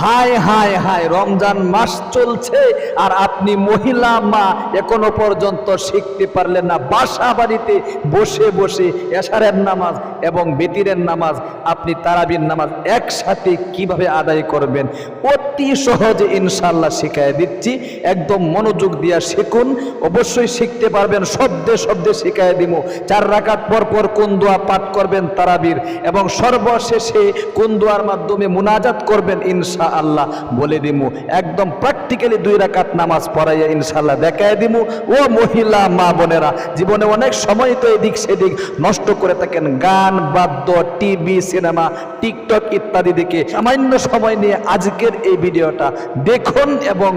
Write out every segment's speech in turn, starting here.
হায় হায় হায়, রমজান মাস চলছে আর আপনি মহিলা, মা এখনও পর্যন্ত শিখতে পারলেন না। বাসা বাড়িতে বসে বসে এশারের নামাজ এবং বেতিরের নামাজ, আপনি তারাবির নামাজ একসাথে কীভাবে আদায় করবেন? অতি সহজে ইনশাল্লাহ শিখাই দিচ্ছি। একদম মনোযোগ দিয়া শিখুন। অবশ্যই শিখতে পারবেন, শব্দে শব্দে শিখাই দিব চার রাকাত পর পর কোন দোয়া পাঠ করবেন তারাবির এবং সর্বশেষে কোন দোয়ার মাধ্যমে মুনাজাত করবেন ইনশা আল্লাহ বলে দিমু। একদম প্র্যাকটিক্যালি দুই রাকাত নামাজ পড়াইয়া ইনশাল্লাহ দেখায় দিমু। ও মহিলা, মা বোনেরা, জীবনে অনেক সময় তো এদিক সেদিক নষ্ট করে থাকেন। গান, বাদ্য, টিভি, সিনেমা, টিকটক ইত্যাদি দিকে সামান্য সময় নিয়ে আজকের এই ভিডিওটা দেখুন এবং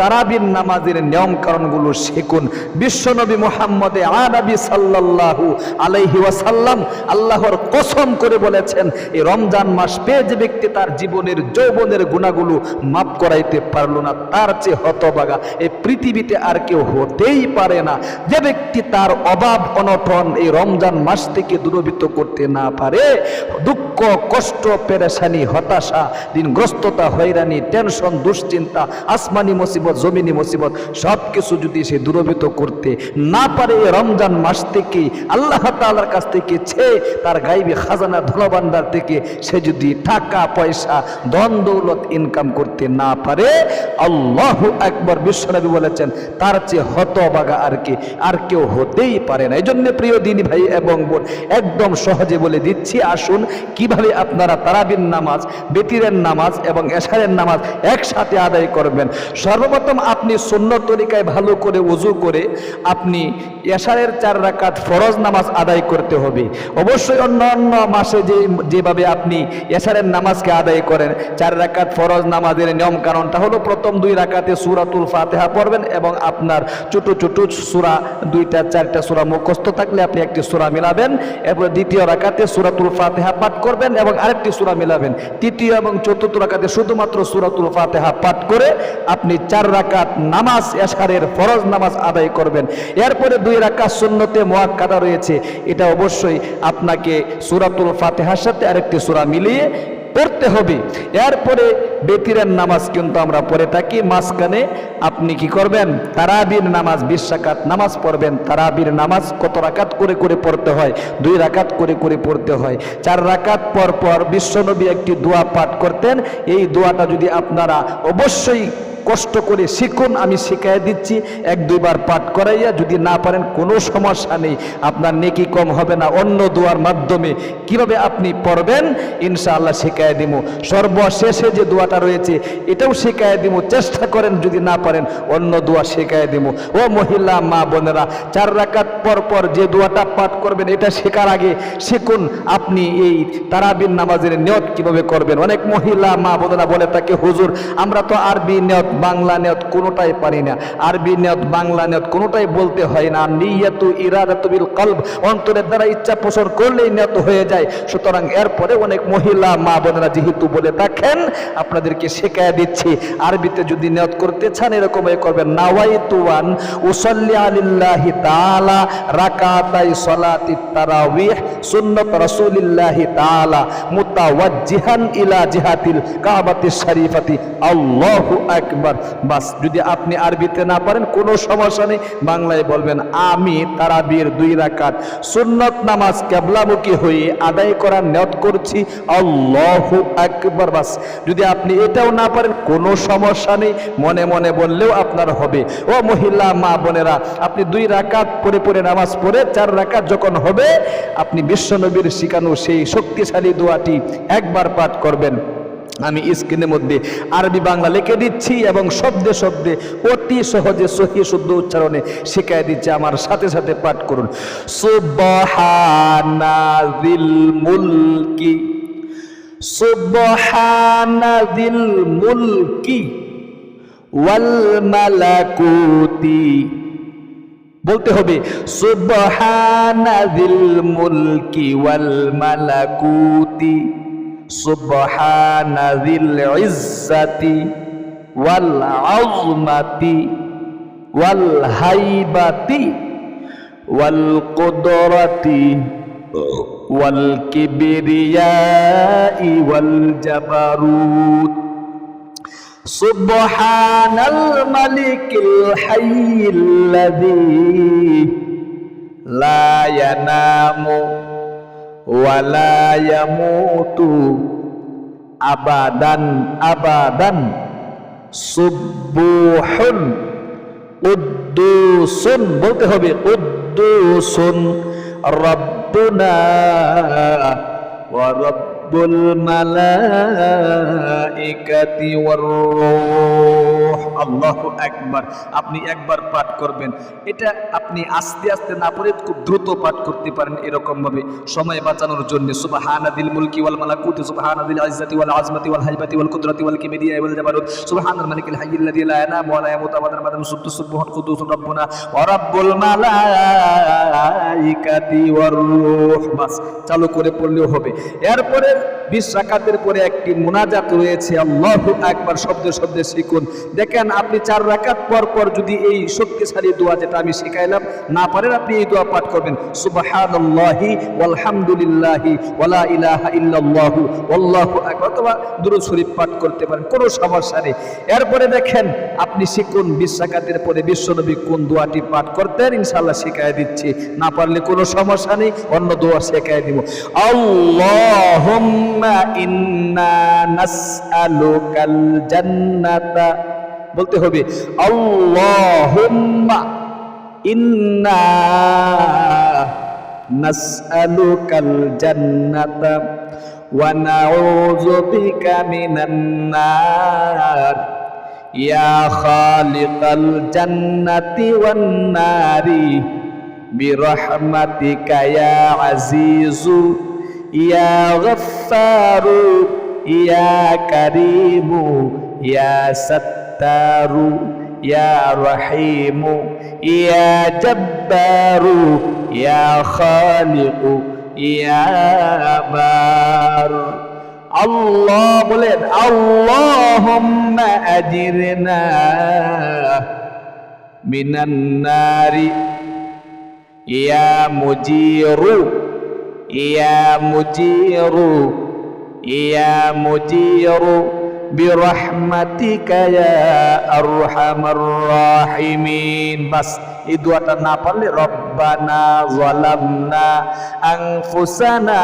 তারাবির নামাজের নিয়ম কারণগুলো শিখুন। বিশ্বনবী মোহাম্মদে আনবী সাল্লাল্লাহু আলাইহি ওয়াসাল্লাম আল্লাহর কসম করে বলেছেন, এই রমজান মাস পেয়ে যে ব্যক্তি তার জীবনের যৌবনের গুণাগুলো মাফ করাইতে পারল না, তার চেয়ে হতবাগা এই পৃথিবীতে আর কেউ হতেই পারে না। যে ব্যক্তি তার অভাব, অনটন এই রমজান মাস থেকে দূরবীত করতে না পারে, দুঃখ, কষ্ট, পেরেশানি, হতাশা দিনগ্রস্ততা হয়রানি, টেনশন, দুশ্চিন্তা, আসমানি মুসিবত, জমিনি মুসিবত সব কিছু যদি সে দূরবীত করতে না পারে এই রমজান মাস থেকে আল্লাহ তাআলার কাছ থেকে ছে তার গাইবি খাজানা ধনভাণ্ডার থেকে সে যদি টাকা, পয়সা ধন দৌলত ইনকাম করতে না পারে, আল্লাহ একবার বিশ্বনবী বলেছেন, তার চেয়ে হতবাগা আর কি? আর কেউ হতেই পারে না। এই জন্য প্রিয় দিনী ভাই এবং বোন, একদম সহজে বলে দিচ্ছি, আসুন, কীভাবে আপনারা তারাবিন নামাজ, বেতিরের নামাজ এবং এশারের নামাজ একসাথে আদায় করবেন? সর্বপ্রথম আপনি শূন্য তরিকায় ভালো করে উজু করে আপনি এশারের চার রাকাত ফরজ নামাজ আদায় করতে হবে। অবশ্যই অন্য অন্য মাসে যে, যেভাবে আপনি এশারের নামাজকে আদায় করেন, চার রাকাত ফরজ নামাজের নিয়ম কারণটা হলো প্রথম দুই রাকাতে সুরাতুল ফাতেহা পড়বেন এবং আপনার ছোট ছোট সুরা দুইটা, চারটা সুরা মুখস্থ থাকলে আপনি একটি সুরা মিলাবেন। এরপর দ্বিতীয় রাকাতে সুরাতুল ফাতেহা পাঠ করবেন এবং আরেকটি সুরা মিলাবেন। তৃতীয় এবং চতুর্থ রাকাতে শুধুমাত্র সুরাতুল ফাতেহা পাঠ করে আপনি চার রাকাত নামাজ এশারের ফরজ নামাজ আদায় করবেন। এরপরে দুই রাকাত সুন্নতে মোয়াক্কাদা রয়েছে। এটা অবশ্যই আপনাকে সুরাতুল ফাতেহার সাথে আরেকটি সুরা মিলিয়ে পড়তে হবে। এরপরে বেতিরের নামাজ কিন্তু আমরা পড়ে থাকি। মাঝখানে আপনি কি করবেন? তারাবির নামাজ, বিশ রাকাত নামাজ পড়বেন। তারাবির নামাজ কত রাকাত করে করে পড়তে হয়? দুই রাকাত করে করে পড়তে হয়। চার রাকাত পর পর বিশ্বনবী একটি দোয়া পাঠ করতেন। এই দোয়াটা যদি আপনারা অবশ্যই কষ্ট করে শিখুন, আমি শিখাই দিচ্ছি। এক দুইবার পাঠ করাইয়া যদি না পারেন, কোনো সমস্যা নেই। আপনার নেকি কম হবে না। অন্য দোয়ার মাধ্যমে কীভাবে আপনি পড়বেন, ইনশাআল্লাহ শিখাই দিব সর্বশেষে যে দোয়াটা রয়েছে, এটাও শিখাই দিব চেষ্টা করেন যদি না পারেন, অন্য দোয়া শিখাই দিব ও মহিলা, মা বোনেরা, চার রাকাত পর পর যে দোয়াটা পাঠ করবেন, এটা শেখার আগে শিখুন আপনি এই তারাবিন নামাজের নিয়ত কীভাবে করবেন। অনেক মহিলা, মা বোনেরা বলে তাকে হুজুর, আমরা তো আরবি নিয়ত বাংলা নিয়ত কোনোটাই পারি না। আরবি নিয়ত, বাংলা নিয়ত কোনোটাই বলতে হয় না। নিয়াতু ইরাদাতু বিল কলব, অন্তরের দ্বারা ইচ্ছা পোষণ করলেই নিয়ত হয়ে যায়। সুতরাং এরপরে অনেক মহিলা মা বোনেরা যেহেতু বলে থাকেন, আপনাদেরকে শেখায় দিচ্ছি। আরবিতে যদি নিয়ত করতে চান, এরকম করবেন, নাওয়াইতুয়ান উসাল্লি আলিল্লাহি তাআলা রাকাতাই সলাতি তারাবিহ সুন্নাত রাসূলিল্লাহি তাআলা মুতাওয়াজ্জিহান ইলা জিহাতিল কাবাতিশ শরীফাতি। আল্লাহু আকবার। বাস, যদি আপনি আরবিতে না পারেন, কোনো সমস্যা নেই। বাংলায় বলবেন, আমি তারাবির দুই রাকাত সুন্নত নামাজ কেবলামুখী হয়ে আদায় করার নিয়ত করছি। আল্লাহু আকবার, বাস। যদি আপনি এটাও না পারেন, কোনো সমস্যা নেই। মনে মনে বললেও আপনার হবে। ও মহিলা, মা বোনেরা, আপনি দুই রাকাত পরে পরে নামাজ পড়ে, চার রাকাত যখন হবে, আপনি বিশ্বনবীর শিখানো সেই শক্তিশালী দোয়াটি একবার পাঠ করবেন। আমি স্ক্রিনের মধ্যে আরবি বাংলা লিখে দিচ্ছি এবং শব্দে শব্দে, অতি সহজে সহি শুদ্ধ উচ্চারণে শিখাই দিচ্ছি আমার সাথে সাথে পাঠ করুন। মুলকি ওয়াল মালাকুতি। বলতে হবে সুবহানাজিল মুলকি ওয়াল মালাকুতি। সুবহানাযিল ইজ্জাতি ওয়াল আযমাতি ওয়াল হাইবাতি ওয়াল কুদরাতি ওয়াল কিবরিয়াই ওয়াল জাবারুত। সুবহানাল মালিকিল হাইয়িল লাযী লা ইয়ানামু wala yamutu abadan abadan. Subuhun. Uddusun. Bolte hobe uddusun. Rabbuna wa rabbuna ورب الملائكة والروح আল্লাহ একবার আপনি একবার পাঠ করবেন এটা আপনি আস্তে আস্তে না পড়ে খুব দ্রুত পাঠ করতে পারেন এরকম ভাবে সময় বাঁচানোর জন্য সুবহানাদিল মুলকি ওয়াল মালাকুতি সুবহানাদিল ইজ্জাতি ওয়াল আজমাতি ওয়াল হাইবাতি ওয়াল কুদরাতি ওয়াল কিবরিয়া ওয়াল জাবারুত সুবহানাল মালিকিল হাইয়্যিল্লাযী লা ইয়ানামু ওয়া লা ইয়ামুতু আবাদান মাদান সুবতু সুবহান কুদুস রাব্বুনা ওয়া রাব্বুল মালাইকাতি ওয়ার রূহ বাস চালু করে পড়লেও হবে এরপরে বিশ রাকাতের পরে একটি মুনাজাত রয়েছে। আল্লাহু আকবার, শব্দে শব্দে শিখুন। দেখেন, আপনি চার রাকাত পর পর যদি এই শক্তিশালী দোয়া যেটা আমি শিখাইলাম, না পারেন আপনি এই দোয়া পাঠ করবেন। সুবহানাল্লাহি ওয়ালহামদুলিল্লাহি ওয়ালা ইলাহা আল্লাহু দুরূদ শরীফ পাঠ করতে পারেন, কোনো সমস্যা নেই। এরপরে দেখেন, আপনি শিখুন বিশ রাকাতের পরে বিশ্বনবী কোন দোয়াটি পাঠ করতেন, ইনশাআল্লাহ শিখাই দিচ্ছি। না পারলে কোনো সমস্যা নেই, অন্য দোয়া শেখাই দিব। জান্নাতা বলতে হবে আল্লাহুম্মা ইন্না নাসআলুকাল জান্নাতা ওয়া নাউযু বিকা মিনান নার ইয়া খালিকাল জান্নাতি ওয়ান নারি برحمتك يا عزيز ইয়া গফারু ইয়া করিমু, ইয়া সত্তারু, ইয়া রহিমু, ইয়া জব্বারু, ইয়া খালিকু, ইয়া বার আল্লাহ বলেন, আল্লাহুম্মা আজিরনা মিনান নারি, ইয়া মুজিরু يا مدير يا مدير برحمتك يا أرحم الراحمين. بس إدوة نابل ربنا ظلمنا أنفسنا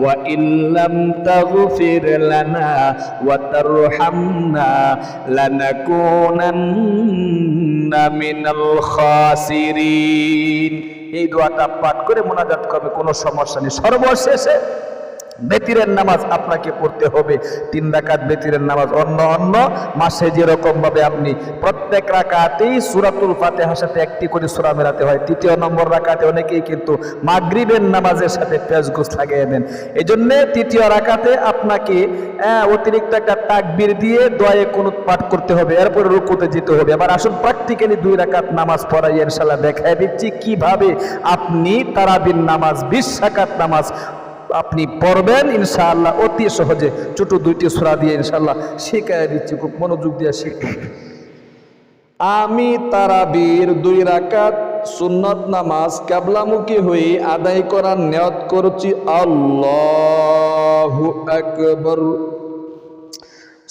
وإن لم تغفر لنا وترحمنا لنكونن من الخاسرين এই দোয়াটা পাঠ করে মোনাজাত করবে কোনো সমস্যা নেই। সর্বশেষে বেতিরের নামাজ আপনাকে পড়তে হবে। তিন রাকাত বেতিরের নামাজ অন্য অন্য মাসে যেরকম ভাবে আপনি প্রত্যেক রাকাতেই সুরাতুল ফাতেহার সাথে একটি করে সুরা মেলাতে হয়। তৃতীয় নম্বর রাকাতে অনেকেই কিন্তু মাগরিবের নামাজের সাথে পেঁয়াজ গোস লাগিয়ে দেন। এই জন্য তৃতীয় রাকাতে আপনাকে আহ, অতিরিক্ত একটা তাকবির দিয়ে দয়ে কোন পাঠ করতে হবে এরপরে রুকুতে যেতে হবে। আবার আসুন প্র্যাকটিক্যালি দুই রাকাত নামাজ পড়াই ইনশাল্লাহ দেখাই দিচ্ছি কীভাবে আপনি তারাবির নামাজ বিশ রাকাত নামাজ আপনি পড়বেন, ইনশাআল্লাহ, অতি সহজে। ছোট দুইটি সোরা দিয়ে ইনশাআল্লাহ শিখাই দিচ্ছি, খুব মনোযোগ দিয়ে শিখুন। আমি তারাবির দুই রাকাত সুন্নত নামাজ কাবলামুখী হয়ে আদায় করার নিয়ত করছি, আল্লাহ আকবার।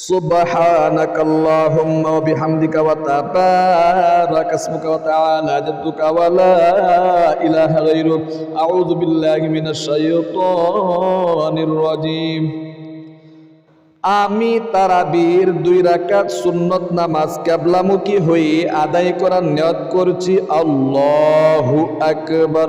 سبحانك اللهم وبحمدك وتبارك اسمك وتعالى جدك ولا إله غيرك أعوذ بالله من الشيطان الرجيم আমি তারাবির দুই রাকাত সুন্নত নামাজ কাবলামুখী হয়ে আদায় করার নিয়ত করছি আল্লাহু আকবার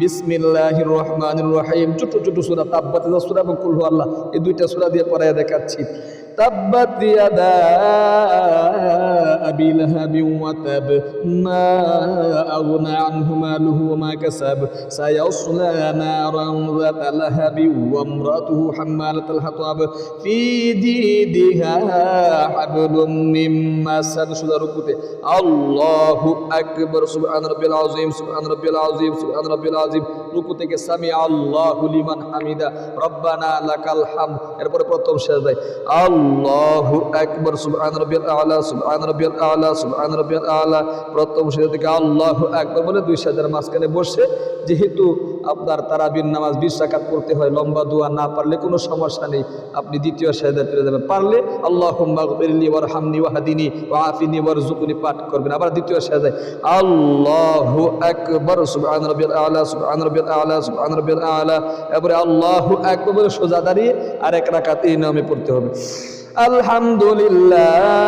বিসমিল্লাহির রহমানির রহিম। ছোট ছোট সুরা তাব্বাত সুরা এবং কুলহু আল্লাহ। এই দুইটা সুরা দিয়ে পড়ায় দেখাচ্ছি। তাব্বাত ইয়াদা আবি লাহাবিন ওয়া তাব, মা আগনা আনহু মালুহু ওয়া মা কাসাব। সায়াসলা নারান যাত লাহাবি ওয়া ইমরাতুহু হাম্মালাতাল হাতাব। ফি জিদিহা হাবলুম মিন মাসাদ সুরা রুকুতে, আল্লাহু আকবার, সুবহান রাব্বিল আযীম, সুবহান রাব্বিল আযীম, সুবহান রাব্বিল আযীম। রুকু থেকে সামি হামিদা, রব্বানা লাকাল হাম। এরপরে প্রথম সেজদায় আল্লাহু আকবার, সুবহান আলা, সুবহান রাব্বিল আলা, সুবহান রাব্বিল আলা। প্রথম সেজদা থেকে আল্লাহু আকবার বলে দুই সেজদার মাঝখানে বসে, যেহেতু আপনার তারাবির নামাজ বিশ রাকাত পড়তে হয়, লম্বা দোয়া না পারলে কোনো সমস্যা নেই। আপনি দ্বিতীয় সেজদায় চলে যাবেন। পারলে গফিরলি ওয়ারহামনি ওয়াহদিনি ওয়াআফিনি ওয়ারজুকনি পাঠ করবেন। আবার দ্বিতীয় সেজদায় আল্লাহু আলা এবারে আল্লাহু আকবার বলে সোজা দাঁড়িয়ে আর এক রাকাত এই নামে পড়তে হবে। আলহামদুলিল্লাহ।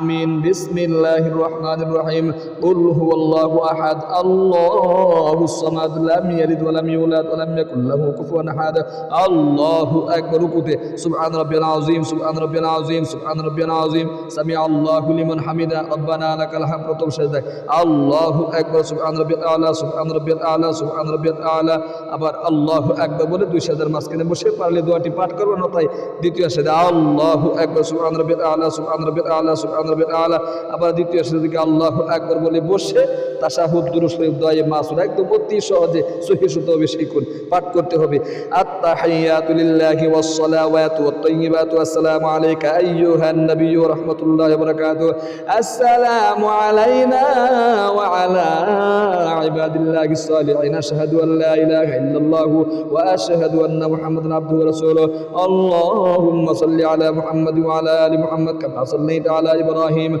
আমিন। বিসমিল্লাহির রহমানির রহিম। কুল হুয়াল্লাহু আহাদ। আল্লাহুস সামাদ। লাম ইয়ালিদ ওয়া লাম ইউলাদ ওয়া লাম ইয়াকুল লাহু কুফুয়ান আহাদ। আল্লাহু আকবার কুতে সুবহান রাব্বিল আযীম। সুবহান রাব্বিল আযীম। সুবহান রাব্বিল আযীম। সামি আল্লাহু লিমান হামিদা। রব্বানা লাকাল হামদ প্রথম সেজদায় আল্লাহু আকবার। সুবহান রাব্বিল আলা। সুবহান রাব্বিল আলা। সুবহান রাব্বিল আলা। আবার আল্লাহু আকবার বলে দুই সেজদার মাঝখানে বসে পারলে দোয়াটি পাঠ করবেন তাই দ্বিতীয় সেজদা আল্লাহু আকবার। সুবহান রাব্বিল আলা। সুবহান রাব্বিল আলা। সুবহান তারবে আলা আবার দ্বিতীয় সেদিকে আল্লাহ একবার বলে বসে তাসাহুদ দুরুশরীফ দয়ে মাসুর একদম অতি সহজে সহি সুতো বেশিক্ষণ পাঠ করতে হবে। আত্মা হাইয়াতুলিল্লাহি ওয়াত-তাইয়্যিবাতু আলাইকা আইয়ুহান ওয়া রাহমাতুল্লাহি ওয়া আসসালামু আলাইনা ওয়া আলা আশহাদু লা ইলাহা ইল্লাল্লাহু ওয়া আশহাদু আন্না মুহাম্মাদান ওয়া রাসূলুহু। আল্লাহুম্মা সাল্লি আলা ওয়া আলা আলি মুহাম্মাদ, কামা সাল্লাইতা আলা إبراهيم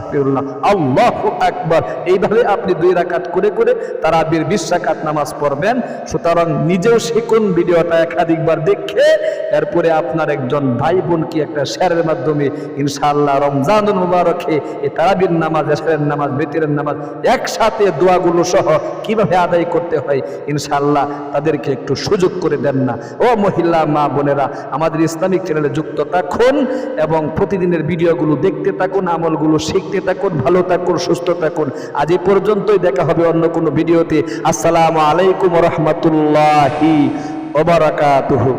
এরপরে আপনার একজন ভাই বোন কি একটা শেয়ারের মাধ্যমে ইনশাল্লাহ রমজান মুবারকে এই তারাবির নামাজ, এসারের নামাজ বেতিরের নামাজ একসাথে দোয়াগুলো সহ কীভাবে আদায় করতে হয় ইনশাল্লাহ তাদেরকে একটু সুযোগ করে দেন না। ও মহিলা, মা বোনেরা, আমাদের ইসলামিক চ্যানেলে যুক্ত থাকুন এবং প্রতিদিনের ভিডিওগুলো দেখতে থাকুন, আমলগুলো শিখ শিখতে থাকুন, ভালো থাকুন, সুস্থ থাকুন। আজ পর্যন্তই দেখা হবে অন্য কোনো ভিডিওতে। আসসালামু আলাইকুম রহমতুল্লাহি ওবারাকাতুহু